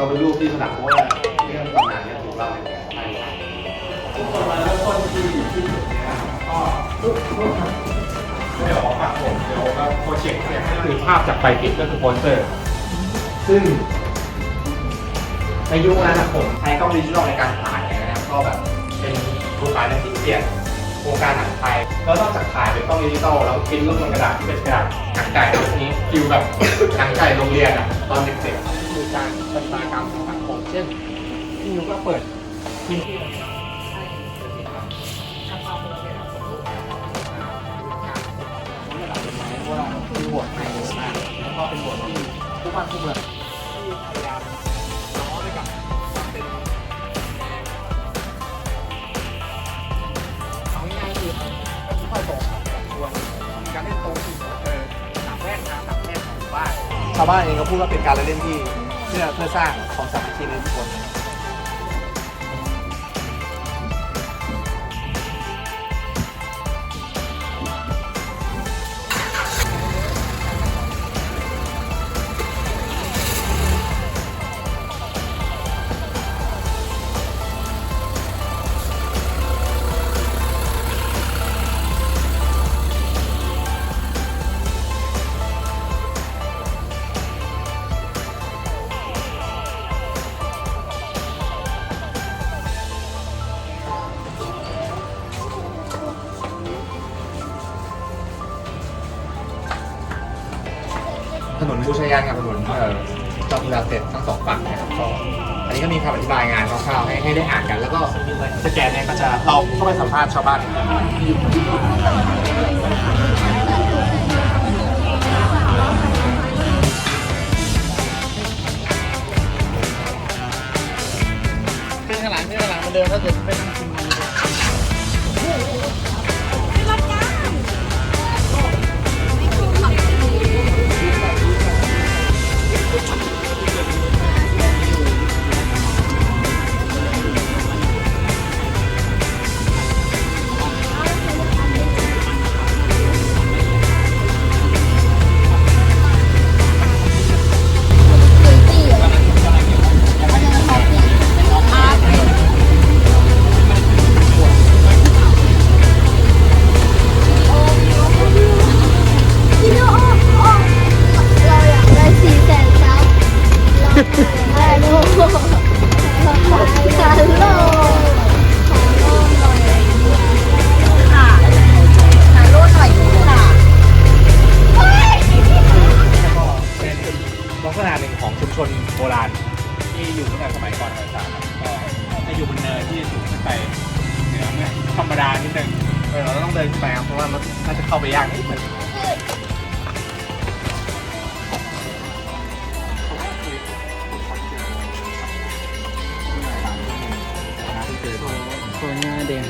ก็เป็นรูปที่ถนัดเพราะว่าเรื่องตำนานเนี้ถูกเล่าในแบบไทยมาเริ่มต้นที่ที่จุดเนี้ยก็เดี๋ยวฝากผมเดี๋ยวก็โปรเจกต์เนี่ยก็คือภาพจากไฟติดก็คือโปสเตอร์ ซึ่งในยุคนั้นอะผมใช้กล้องดิจิทัลในการถ่ายนะครับก็แบบเป็นรูปถ่ายในที่เปลี่ยนโครงการหนังไทยแล้วนอกจากถ่ายเป็นกล้องดิจิทัลแล้วพิมพ์รูปบนกระดาษที่เป็นกระดาษหนังไก่พวกนี้ฟิลแบบหนังไก่โรงเรียนอะตอนเด็กๆ เช่นพี่นิวก็เปิดพื้นที่ว่าคือบทใหม่มาแล้วก็เป็นบทที่ทุกวันทุกเมืองที่พยายามล้อไปกับความเป็นเอาง่ายๆคือค่อยตรงกับช่วการเล่นโต๊ะที่เออสามแรกนะสามแรกของบ้านชาวบ้านเองก็พูดว่าเป็นการเล่นที่ สร้างความสามัคคีในทุกคน นนบูชายันกับถนนเอ่อจอมพลาเสร็จทั้งสองฝั่งนะครับก็อันนี้ก็มีคำอธิบายงานคร่าวๆให้ให้ได้อ่านกัน แล้วก็สแกนเนี่ยก็จะเราเข้าไปสัมภาษณ์ชาวบ้านเป็นข้างหลังเป็นข้างหลังมันเดินก็จะเป็นนั่งกิน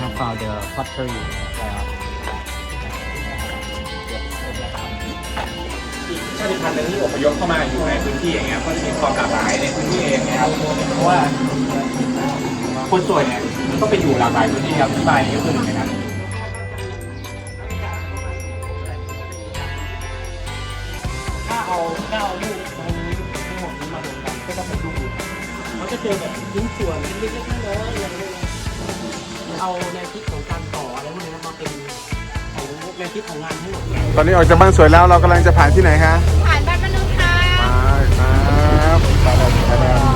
have found the pottery there. ชาติพันธุ์หนึ่งที่อพยพเข้ามาอยู่ในพื้นที่อย่างเงี้ยก็จะมีความหลากหลายในพื้นที่เองนะครับเพราะว่าคนส่วนเนี่ยต้องไปอยู่หลากหลายพื้นที่ครับที่บานนี้ก็คือหนึ่งในนั้น ถ้าเอาถ้าเอาลูกตรงนี้ทั้งหมดนี้มารวมกันก็จะเป็นลูกมันก็จะแบบชิ้นส่วนเล็กๆน้อยๆอะไรพวกนี้เอาแนวคิดของการต่ออะไรพวกนี้มาเป็นของแนวคิดของงานทั้งหมดตอนนี้ออกจากบ้านสวยแล้วเรากำลังจะผ่านที่ไหนคะผ่านบ้านมนุษย์ค่ะไปครับ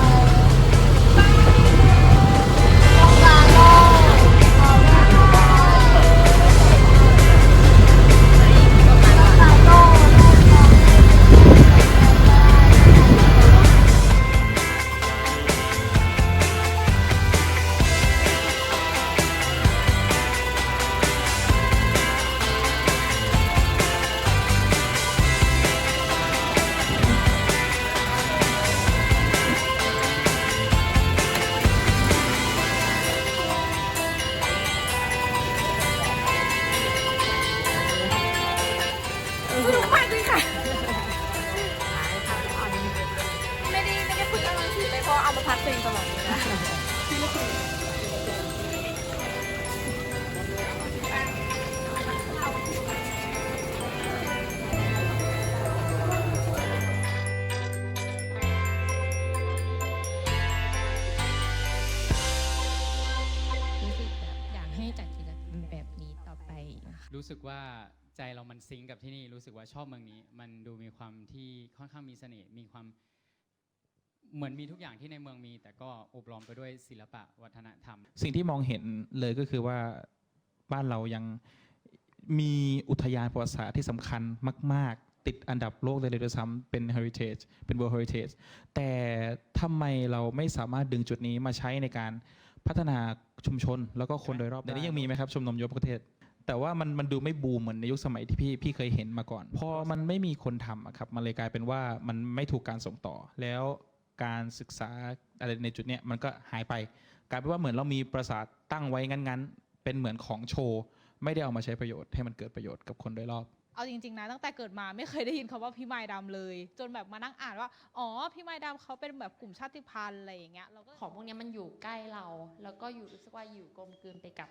สึกว่าใจเรามันซิงก์กับที่นี่รู้สึกว่าชอบเมืองนี้ มันดูมีความที่ค่อนข้างมีเสน่ห์มีความเหมือนมีทุกอย่างที่ในเมืองมี แต่ก็อบรมไปด้วยศิลปะวัฒนธรรม สิ่งที่มองเห็นเลยก็คือว่าบ้านเรายังมีอุทยานประวัติศาสตร์ที่สำคัญมาก ๆ ติดอันดับโลกเลยเลยด้วยซ้ำเป็น heritage เป็น world heritage แต่ทำไมเราไม่สามารถดึงจุดนี้มาใช้ในการพัฒนาชุมชน แล้วก็คนโดยรอบแต่นี้ยังมีไหมครับชมรมยกประเทศ แต่ว่ามันมันดูไม่บูมเหมือนในยุคสมัยที่พี่พี่เคยเห็นมาก่อนพอมันไม่มีคนทำอะครับมันเลยกลายเป็นว่ามันไม่ถูกการส่งต่อ แล้วการศึกษาอะไรในจุดเนี้ยมันก็หายไป กลายเป็นว่าเหมือนเรามีปราสาทตั้งไว้งั้นๆ เป็นเหมือนของโชว์ไม่ได้เอามาใช้ประโยชน์ให้มันเกิดประโยชน์กับคนโดยรอบ เอาจริงๆนะตั้งแต่เกิดมาไม่เคยได้ยินคำว่าพี่ไม้ดำเลย จนแบบมานั่งอ่านว่า อ๋อ พี่ไม้ดำเขาเป็นแบบกลุ่มชาติพันธุ์อะไรอย่างเงี้ยเราก็ของพวกเนี้ยมันอยู่ใกล้เรา แล้วก็อยู่รู้สึกว่าอยู่กลมกลืนไปกับ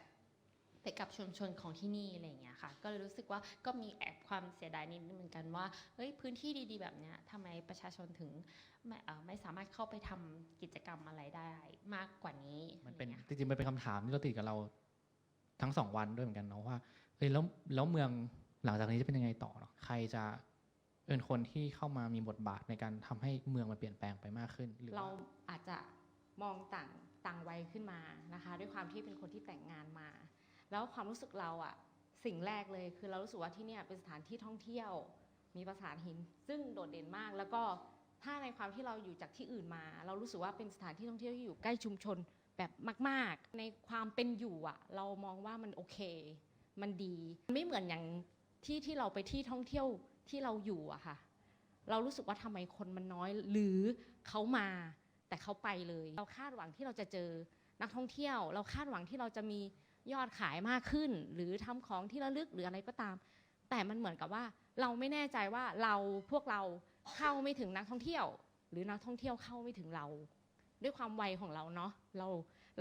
ไปกับชุมชนของที่นี่อะไรอย่างเงี้ยค่ะ ก็เลยรู้สึกว่าก็มีแอบความเสียดายนิดนึงเหมือนกันว่าเฮ้ยพื้นที่ดีๆแบบเนี้ยทำไมประชาชนถึงไม่เอ่อไม่สามารถเข้าไปทำกิจกรรมอะไรได้มากกว่านี้มันเป็นอะไรงี้ยจริงๆมันเป็นคำถามที่เราติดกับเราทั้งสองวันด้วยเหมือนกันเนาะว่าเฮ้ยแล้วแล้วเมืองหลังจากนี้จะเป็นยังไงต่อเนาะใครจะเป็นคนที่เข้ามามีบทบาทในการทำให้เมืองมันเปลี่ยนแปลงไปมากขึ้นหรือเราว่าอาจจะมองต่างต่างวัยขึ้นมานะคะ ด้วยความที่เป็นคนที่แต่งงานมา แล้วความรู้สึกเราอะสิ่งแรกเลยคือเรารู้สึกว่าที่เนี่ยเป็นสถานที่ท่องเที่ยว มีปราสาทหิน ซึ่งโดดเด่นมาก แล้วก็ถ้าในความที่เราอยู่จากที่อื่นมา เรารู้สึกว่าเป็นสถานที่ท่องเที่ยวที่อยู่ใกล้ชุมชนแบบมาก ๆ ในความเป็นอยู่อะเรามองว่ามันโอเค มันดีไม่เหมือนอย่างที่ที่เราไปที่ท่องเที่ยวที่เราอยู่อะค่ะ เรารู้สึกว่าทำไมคนมันน้อย หรือเขามา แต่เขาไปเลย เราคาดหวังที่เราจะเจอนักท่องเที่ยว เราคาดหวังที่เราจะมี ยอดขายมากขึ้น หรือทำของที่ระลึกหรืออะไรก็ตาม แต่มันเหมือนกับว่าเราไม่แน่ใจว่าเราพวกเราเข้าไม่ถึงนักท่องเที่ยว หรือนักท่องเที่ยวเข้าไม่ถึงเรา ด้วยความวัยของเราเนาะเรา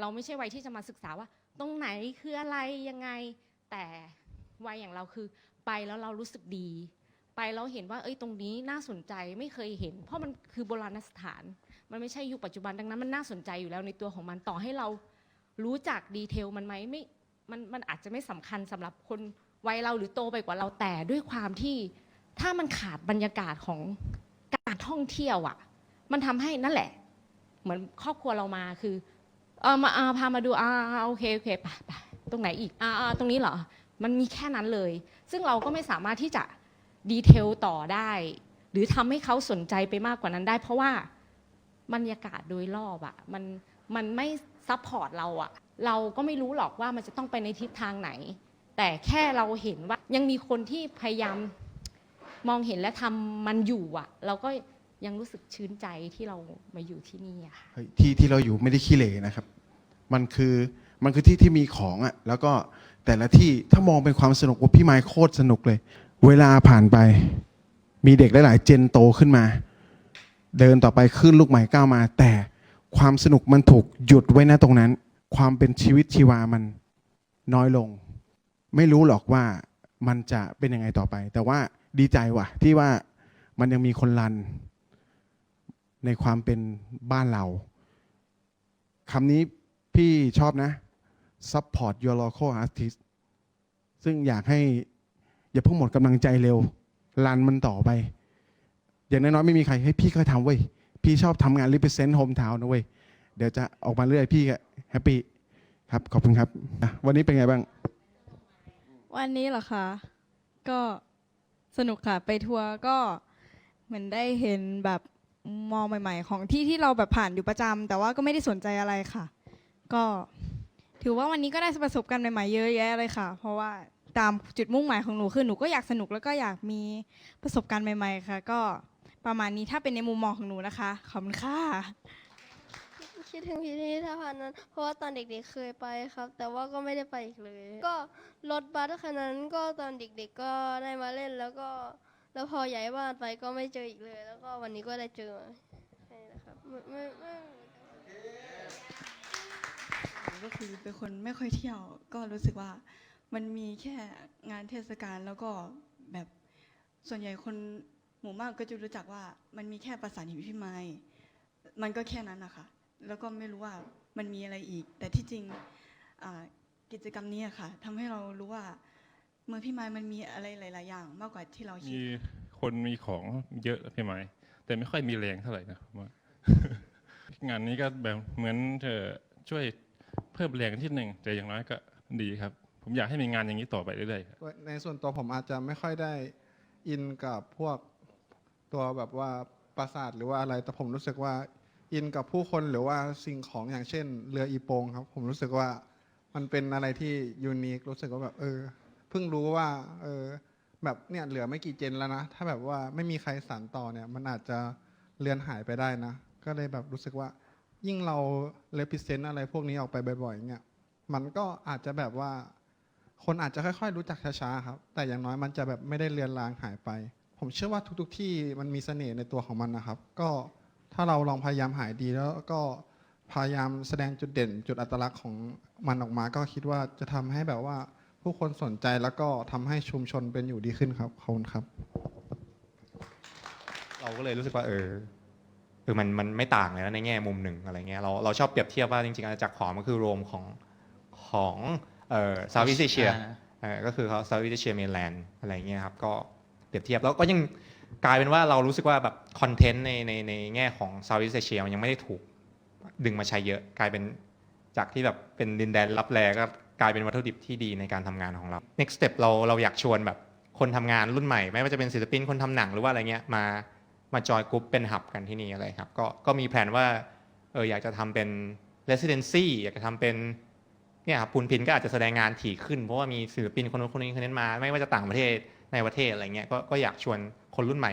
เราไม่ใช่วัยที่จะมาศึกษาว่า ตรงไหนคืออะไรยังไง แต่วัยอย่างเราคือ ไปแล้วเรารู้สึกดี ไปแล้วเห็นว่าเอ้ยตรงนี้น่าสนใจไม่เคยเห็น เพราะมันคือโบราณสถาน มันไม่ใช่ยุคปัจจุบันดังนั้นมันน่าสนใจอยู่แล้วในตัวของมันต่อให้เรา รู้จักดีเทลมันไหมไม่มันมันอาจจะไม่สำคัญสำหรับคนวัยเราหรือโตไปกว่าเราแต่ด้วยความที่ถ้ามันขาดบรรยากาศของการท่องเที่ยวอะ มันทำให้นั่นแหละ เหมือนครอบครัวเรามาคือเออมาอาพามาดูอ่าโอเคโอเคไปไปตรงไหนอีกอ่าอ่าตรงนี้เหรอ มันมีแค่นั้นเลย ซึ่งเราก็ไม่สามารถที่จะดีเทลต่อได้ หรือทำให้เขาสนใจไปมากกว่านั้นได้ เพราะว่าบรรยากาศโดยรอบอะมันมันไม่ ซัพพอร์ตเราอะเราก็ไม่รู้หรอกว่ามันจะต้องไปในทิศทางไหน แต่แค่เราเห็นว่ายังมีคนที่พยายามมองเห็นและทำมันอยู่อะเราก็ยังรู้สึกชื่นใจที่เรามาอยู่ที่นี่อะค่ะเฮ้ยที่ที่เราอยู่ไม่ได้ขี้เหร่นะครับ มันคือมันคือที่ที่มีของอะ่ะ แล้วก็แต่ละที่ถ้ามองเป็นความสนุกว่าพี่ไม้โคตรสนุกเลย เวลาผ่านไป มีเด็กหลาย ๆ เจนโตขึ้นมา เดินต่อไปขึ้นลูกใหม่ก้าวมา แต่ ความสนุกมันถูกหยุดไว้นะตรงนั้น ความเป็นชีวิตชีวามันน้อยลง ไม่รู้หรอกว่ามันจะเป็นยังไงต่อไป แต่ว่าดีใจว่ะ ที่ว่ามันยังมีคนรัน ในความเป็นบ้านเราคำนี้พี่ชอบนะ support your local artist ซึ่งอยากให้ อย่าเพิ่งหมดกำลังใจเร็วรันมันต่อไป อย่างน้อยๆไม่มีใครให้พี่เคยทำเว้ย พี่ชอบทำงาน represent hometown นะเว้ย เดี๋ยวจะออกมาเรื่อยพี่ก็แฮปปี้ครับ ขอบคุณครับอะวันนี้เป็นไงบ้าง วันนี้เหรอคะ ก็สนุกค่ะ ไปทัวร์ก็เหมือนได้เห็นแบบมองใหม่ ๆ ของที่ที่เราแบบผ่านอยู่ประจำแต่ว่าก็ไม่ได้สนใจอะไรค่ะ ก็ถือว่าวันนี้ก็ได้ประสบการณ์ใหม่ๆเยอะแยะเลยค่ะ เพราะว่าตามจุดมุ่งหมายของหนูคือหนูก็อยากสนุกแล้วก็อยากมีประสบการณ์ใหม่ ๆ ค่ะ ก็ ประมาณนี้ถ้าเป็นในมุมมองของหนูนะคะ ขอบคุณค่ะ คิดถึงพิพิธภัณฑ์นั้น เพราะว่าตอนเด็กๆเคยไปครับ แต่ว่าก็ไม่ได้ไปอีกเลย ก็รถบัสคันนั้นก็ตอนเด็กๆก็ได้มาเล่นแล้วก็ แล้วพอย้ายบ้านไปก็ไม่เจออีกเลย แล้วก็วันนี้ก็ได้เจอแค่นี้นะครับไม่ไม่ไม่ก็คือเป็นคนไม่ค่อยเที่ยว ก็รู้สึกว่ามันมีแค่งานเทศกาลแล้วก็แบบส่วนใหญ่คน หมู่มากก็จะรู้จักว่ามันมีแค่ประสานหินพิมายมันก็แค่นั้นนะคะแล้วก็ไม่รู้ว่ามันมีอะไรอีก แต่ที่จริงอ่ากิจกรรมนี้อะค่ะทำให้เรารู้ว่า เมืองพี่ไม้มันมีอะไรหลาย ๆ อย่าง มากกว่าที่เราคิดมีคนมีของเยอะพี่ไหมแต่ไม่ค่อยมีแรงเท่าไหร่นะผมว่างานนี้ก็แบบเหมือนเธอช่วยเพิ่มแรงที่หนึ่งแต่อย่างน้อยก็ดีครับ ผมอยากให้มีงานอย่างนี้ต่อไปเรื่อยๆครับในส่วนตัวผมอาจจะไม่ค่อยได้อินกับพวก ตัวแบบว่าปราสาทหรือว่าอะไร แต่ผมรู้สึกว่าอินกับผู้คนหรือว่าสิ่งของอย่างเช่น เรืออีโปงครับ ผมรู้สึกว่ามันเป็นอะไรที่ยูนิครู้สึกว่าแบบเออเพิ่งรู้ว่าเออแบบเนี่ยเหลือไม่กี่เจนแล้วนะ ถ้าแบบว่าไม่มีใครสานต่อเนี่ย มันอาจจะเลือนหายไปได้นะ ก็เลยแบบรู้สึกว่า ยิ่งเราเลพิเซนต์อะไรพวกนี้ออกไปบ่อยๆเนี่ยมันก็อาจจะแบบว่า คนอาจจะค่อยๆ รู้จักช้าๆครับ แต่อย่างน้อยมันจะแบบไม่ได้เลือนลางหายไป ผมเชื่อว่าทุกๆที่มันมีเสน่ห์ในตัวของมันนะครับ ก็ถ้าเราลองพยายามหายดีแล้วก็พยายามแสดงจุดเด่น จุดอัตลักษณ์ของมันออกมา ก็คิดว่าจะทำให้แบบว่าผู้คนสนใจแล้วก็ทำให้ชุมชนเป็นอยู่ดีขึ้นครับขอบคุณครับ เราก็เลยรู้สึกว่าเออเออมันมันไม่ต่างเลยนะในแง่มุมหนึ่งอะไรเงี้ยเราเราชอบเปรียบเทียบว่าจริงๆอาณาจักรขอมมันคือโรมของของเอ่อซาวิสเอเชียเอ่อก็คือเขาซาวิสเชียเมนแลนด์อะไรเงี้ยครับ ก็ เปรียบเทียบแล้วก็ยังกลายเป็นว่าเรารู้สึกว่าแบบคอนเทนต์ในในในแง่ของซาวิสเชียมันยังไม่ได้ถูกดึงมาใช้เยอะกลายเป็นจากที่แบบเป็นดินแดนรับแลก็กลายเป็นวัตถุดิบที่ดีในการทำงานของเรา next step เราเราอยากชวนแบบคนทำงานรุ่นใหม่ ไม่ว่าจะเป็นศิลปินคนทำหนังหรือว่าอะไรเงี้ยมามาจอยกรุ๊ปเป็นหับกันที่นี่อะไรครับ ก็ก็มีแผนว่าเอออยากจะทำเป็น residency อยากจะทำเป็นเนี่ยครับปูนพินก็อาจจะแสดงงานถี่ขึ้น เพราะว่ามีศิลปินคนนู้นคนนี้คนนี้มา ไม่ว่าจะต่างประเทศ ในประเทศอะไรเงี้ยก็ก็อยากชวนคนรุ่นใหม่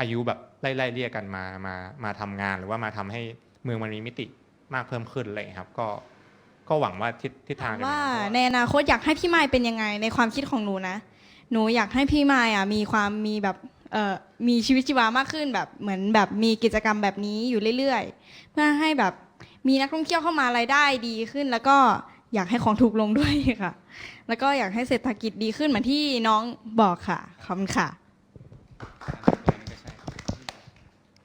อายุแบบไล่ๆเรียกกันมามามาทำงานหรือว่ามาทำให้เมืองมันมีมิติมากเพิ่มขึ้นอะไรเลยครับก็ก็หวังว่าทิศทิศทางจะเป็นว่าอย่งนั้นเพราะว่าในอนาคตอยากให้พี่ไม้เป็นยังไงในความคิดของหนูนะ หนูอยากให้พี่ไม้อะมีความมีแบบเอ่อมีชีวิตชีวามากขึ้นแบบเหมือนแบบมีกิจกรรมแบบนี้อยู่เรื่อยๆ เพื่อให้แบบมีนักท่องเที่ยวเข้ามารายได้ดีขึ้นแล้วก็ อยากให้ของถูกลงด้วยค่ะ แล้วก็อยากให้เศรษฐกิจดีขึ้นเหมือนที่น้องบอกค่ะขอบคุณค่ะ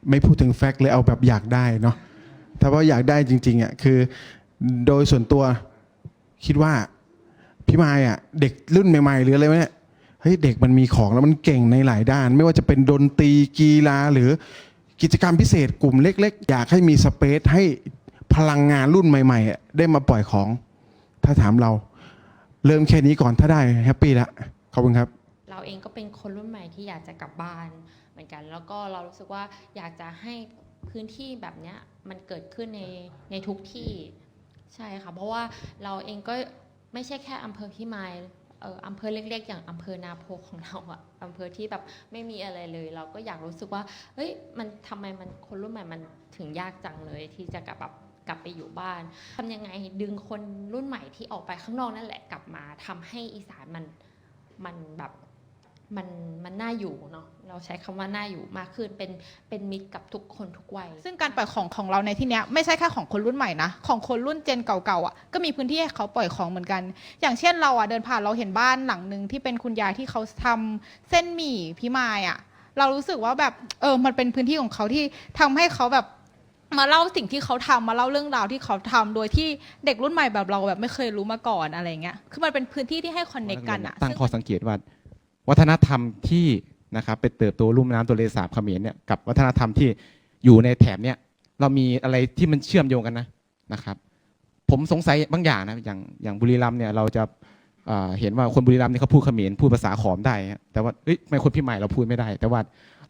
ไม่พูดถึงแฟกต์เลยเอาแบบอยากได้เนาะถ้าว่าอยากได้จริงๆอะคือ โดยส่วนตัวคิดว่าพี่มายอะเด็กรุ่นใหม่ๆหรืออะไรเนี่ยเฮ้ยเด็กมันมีของแล้วมันเก่งในหลายด้าน ไม่ว่าจะเป็นดนตรีกีฬาหรือกิจกรรมพิเศษกลุ่มเล็ก ๆ อยากให้มีสเปซให้พลังงานรุ่นใหม่ ๆ ได้มาปล่อยของ ถ้าถามเราเริ่มแค่นี้ก่อนถ้าได้แฮปปี้ละขอบคุณครับ เราเองก็เป็นคนรุ่นใหม่ที่อยากจะกลับบ้านเหมือนกัน แล้วก็เรารู้สึกว่าอยากจะให้พื้นที่แบบเนี้ยมันเกิดขึ้นในในทุกที่ใช่ค่ะ เพราะว่าเราเองก็ไม่ใช่แค่อำเภอพิมายเอออำเภอเล็ก ๆ อย่างอำเภอนาโพของเราอะอำเภอที่แบบไม่มีอะไรเลย เราก็อยากรู้สึกว่าเฮ้ยมันทำไมมันคนรุ่นใหม่มันถึงยากจังเลยที่จะกลับแบบ กลับไปอยู่บ้านทำยังไงดึงคนรุ่นใหม่ที่ออกไปข้างนอกนั่นแหละกลับมาทำให้อีสานมันมันแบบมันมันน่าอยู่เนาะเราใช้คำว่าน่าอยู่มากขึ้นเป็นเป็นมิตรกับทุกคนทุกวัย ซึ่งการปล่อยของของเราในที่เนี้ยไม่ใช่แค่ของคนรุ่นใหม่นะของคนรุ่นเจนเก่าๆอะก็มีพื้นที่ให้เขาปล่อยของเหมือนกัน อย่างเช่นเราอะเดินผ่านเราเห็นบ้านหลังหนึ่งที่เป็นคุณยายที่เขาทำเส้นหมี่พิมายอะเรารู้สึกว่าแบบเออมันเป็นพื้นที่ของเขาที่ทำให้เขาแบบ มาเล่าสิ่งที่เขาทำมาเล่าเรื่องราวที่เขาทำโดยที่เด็กรุ่นใหม่แบบเราแบบไม่เคยรู้มาก่อนอะไรเงี้ยคือมันเป็นพื้นที่ที่ให้คอนเนคกันอะตั้งซึ่งข้อสังเกตว่า วัฒนธรรมที่นะครับไปเติบโตรุ่มน้ำตัวเลสาบเขมรเนี่ยกับวัฒนธรรมที่อยู่ในแถบเนี่ยเรามีอะไรที่มันเชื่อมโยงกันนะนะครับ ผมสงสัยบางอย่างนะอย่างอย่างบุรีรัมย์เนี่ยเราจะเอ่อเห็นว่าคนบุรีรัมย์เนี่ยเขาพูดเขมรพูดภาษาขอมได้ฮะแต่ว่าเอ้ยทำไม่คนพี่ใหม่เราพูดไม่ได้ แต่ว่า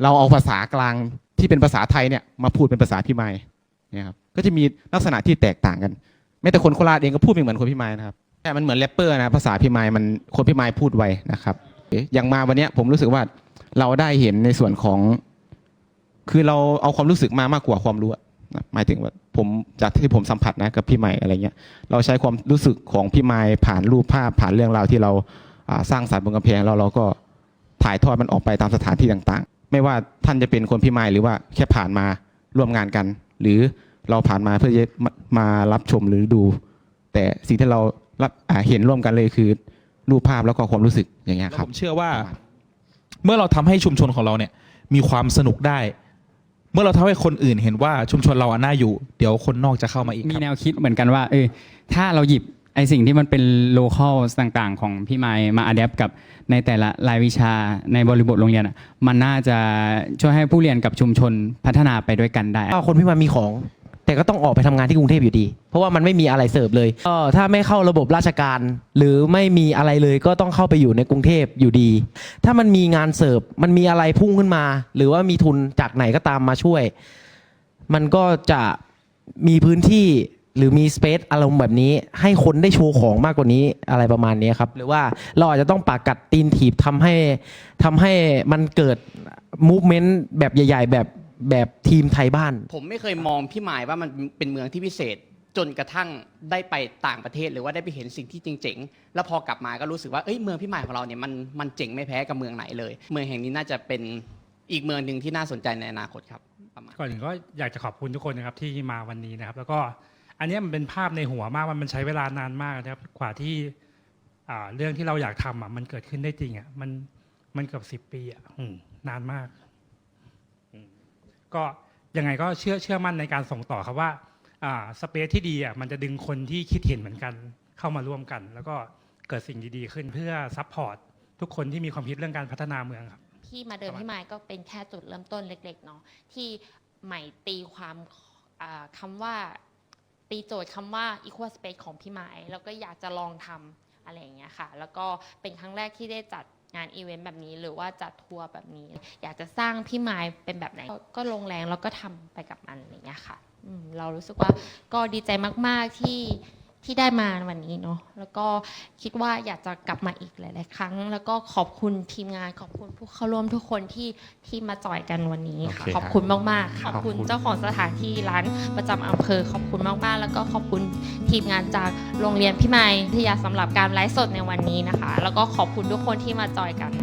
เราเอาภาษากลางที่เป็นภาษาไทยเนี่ยมาพูดเป็นภาษาพี่ใหม่ เนี่ยครับก็จะมีลักษณะที่แตกต่างกันแม้แต่คนโคราชเองก็พูดไม่เหมือนคนพี่ใหม่นะครับแต่มันเหมือนแรปเปอร์นะภาษาพี่ใหม่มันคนพี่ใหม่พูดไวนะครับอย่างมาวันนี้ผมรู้สึกว่าเราได้เห็นในส่วนของ คือเราเอาความรู้สึกมามากกว่าความรู้นะหมายถึงว่าผมจากที่ผมสัมผัสนะกับพี่ใหม่อะไรเงี้ยเราใช้ความรู้สึกของพี่ใหม่ผ่านรูปภาพผ่านเรื่องราวที่เราสร้างสรรค์บนกำแพงแล้วเราก็ถ่ายทอดมันออกไปตามสถานที่ต่าง ๆ ไม่ว่าท่านจะเป็นคนพี่ใหม่หรือว่าแค่ผ่านมาร่วมงานกัน หรือเราผ่านมาเพื่อจะมามารับชมหรือดู แต่สิ่งที่เรารับอ่าเห็นร่วมกันเลยคือ รูปภาพแล้วก็ความรู้สึกอย่างเงี้ยแล้วครับผมเชื่อว่า เมื่อเราทำให้ชุมชนของเราเนี่ย มีความสนุกได้ เมื่อเราทำให้คนอื่นเห็นว่าชุมชนเราอะน่าอยู่ เดี๋ยวคนนอกจะเข้ามาอีกคมีรับแนวคิดเหมือนกันว่า เออถ้าเราหยิบ ไอสิ่งที่มันเป็นโลเคอลต่างๆ ของพี่ไมค์มาอัดแอปกับในแต่ละรายวิชาในบริบทโรงเรียนอะมันน่าจะช่วยให้ผู้เรียนกับชุมชนพัฒนาไปด้วยกันได้ก็คนพิมามีของ แต่ก็ต้องออกไปทำงานที่กรุงเทพอยู่ดี เพราะว่ามันไม่มีอะไรเสิร์ฟเลยก็ถ้าไม่เข้าระบบราชการ หรือไม่มีอะไรเลยก็ต้องเข้าไปอยู่ในกรุงเทพอยู่ดี ถ้ามันมีงานเสิร์ฟมันมีอะไรพุ่งขึ้นมา หรือว่ามีทุนจากไหนก็ตามมาช่วย มันก็จะมีพื้นที่ หรือมีสเปซอารมณ์แบบนี้ ให้คนได้โชว์ของมากกว่านี้อะไรประมาณนี้ครับ หรือว่าเราอาจจะต้องปากกัดตีนถีบทำให้ทำให้มันเกิดมูฟเมนต์แบบใหญ่ ๆ แบบแบบทีมไทยบ้าน ผมไม่เคยมองพี่หมายว่ามันเป็นเมืองที่พิเศษ จนกระทั่งได้ไปต่างประเทศหรือว่าได้ไปเห็นสิ่งที่เจ๋งๆ แล้วพอกลับมาก็รู้สึกว่าเอ้ยเมืองพี่หมายของเราเนี่ยมันมันเจ๋งไม่แพ้กับเมืองไหนเลย เมืองแห่งนี้น่าจะเป็นอีกเมืองหนึ่งที่น่าสนใจในอนาคตครับประมาณ ก่อนอื่นก็อยากจะขอบคุณทุกคนนะครับที่มาวันนี้นะครับ แล้วก็ อันเนี้ยมันเป็นภาพในหัวมากมันมันใช้เวลานานมากนะครับกว่าที่อ่าเรื่องที่เราอยากทำอะมันเกิดขึ้นได้จริงอะมันมันเกือบสิบปีอะอืมนานมากอืมก็ยังไงก็เชื่อเชื่อมั่นในการส่งต่อครับว่าอ่าสเปซที่ดีอะมันจะดึงคนที่คิดเห็นเหมือนกัน เข้ามาร่วมกัน แล้วก็เกิดสิ่งดีๆขึ้นเพื่อซัพพอร์ตทุกคนที่มีความคิดเรื่องการพัฒนาเมืองครับที่มาเดินพี่ไมค์ก็เป็นแค่จุดเริ่มต้นเล็ก ๆ เนาะที่ใหม่ตีความอ่าคำว่า ตีโจทย์คำว่า equal space ของพี่ไม้แล้วก็อยากจะลองทำอะไรอย่างเงี้ยค่ะ แล้วก็เป็นครั้งแรกที่ได้จัดงานอีเวนต์แบบนี้ หรือว่าจัดทัวร์แบบนี้ อยากจะสร้างพี่ไม้เป็นแบบไหน ก็ลงแรงแล้วก็ทำไปกับมันอะไรอย่างเงี้ยค่ะอืมเรารู้สึกว่าก็ดีใจมาก ๆที่ ที่ได้มาวันนี้เนาะแล้วก็คิดว่าอยากจะกลับมาอีกหลาย ๆ ครั้ง แล้วก็ขอบคุณทีมงาน ขอบคุณผู้เข้าร่วมทุกคนที่ที่มาจอยกันวันนี้ค่ะโอเคขอบคุณมาก ๆขขออบบคุคุณณเจ้าของสถานที่ร้านประจำอำเภอ ขอบคุณมาก ๆ แล้วก็ขอบคุณทีมงานจากโรงเรียนพิมายวิทยาสำหรับการไลฟ์สดในวันนี้นะคะ แล้วก็ขอบคุณทุกคนที่มาจอยกัน